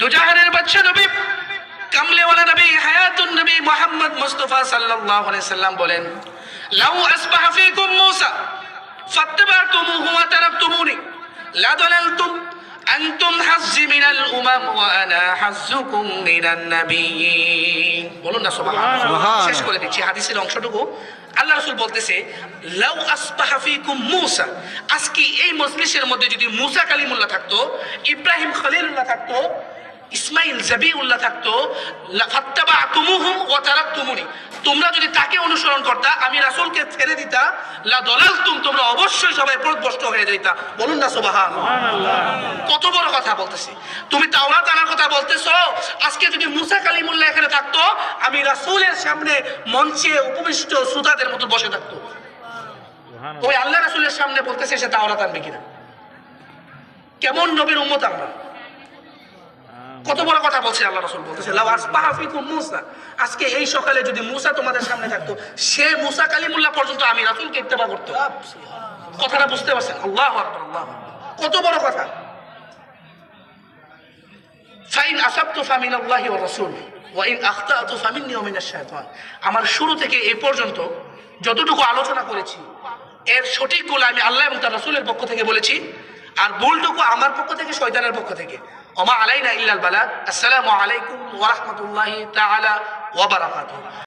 দুজাহানের বাদশা নবী কামলেওয়ালা নবী হায়াতুন নবী মোহাম্মদ মুস্তাফা সাল্লাল্লাহু আলাইহি সাল্লাম বলেন লাউ আসবাহা ফীকুম মূসা ফাত্তাবাতুমুহু ওয়া তারাকতুমুনি লা দালালতুম আনতুম হাজ্জি মিনাল উমাম ওয়া আনা হাজ্জুকুম মিনান নাবিয়্যিন বলুন না সুবহানাল্লাহ শেষ করে দিচ্ছি হাদিসের অংশটুকু। আল্লাহ রাসূল বলতেছে লাউ আসবাহা ফীকুম মূসা আজকে এই মজলিসের মধ্যে যদি মূসা কালিমুল্লাহ থাকতো ইব্রাহিম খলিলুল্লাহ থাকতো ইসমাইল জাবিউল্লাহ থাকতো ফাত্তাবাতুমুহুম ওয়া তারাকতুমুনি। তোমরা যদি তাকে অনুসরণ করতা আমি রাসূলকে ছেড়ে দিতা লা দলালতুম তোমরা অবশ্যই সবাই পথভ্রষ্ট হয়ে যাইতা। বলুন না সুবহান। কত বড় কথা বলতেছি। তুমি তাওরাত আনার কথা বলতেছো আজকে যদি মুসা কালিমুল্লাহ এখানে থাকতো আমি রাসূলের সামনে মঞ্চে উপবিষ্ট শ্রোতাদের মতো বসে থাকতো। ওই আল্লাহ রাসূলের সামনে বলতেছে সে তাওরাত আনবে কিনা? কেমন নবীর উম্মত আমরা? কত বড় কথা বলছে আল্লাহ রাসূল বলতেছে, লাউ ফিকুম আজকে এই সকালে যদি মুসা তোমাদের সামনে থাকতো, সে মুসা কালিমুল্লাহ পর্যন্ত আমি রাসূলকে ইত্তেবা করতো কথাটা বুঝতে পারছেন? আল্লাহু কত বড় কথা। ফাইন আসাবতু ফামিন আল্লাহি ওয়া রাসূল, ওয়া ইন আখতাতু ফামিন্নি ওয়া আমার শুরু থেকে এই পর্যন্ত যতটুকু আলোচনা করেছি, এর সঠিক সঠিকগুলো আমি আল্লাহ এবং তার রাসূলের পক্ষ থেকে বলেছি, আর ভুলটুকু আমার পক্ষ থেকে, শয়তানের পক্ষ থেকে। وما علينا إلا البلاء السلام عليكم ورحمة الله تعالى وبركاته.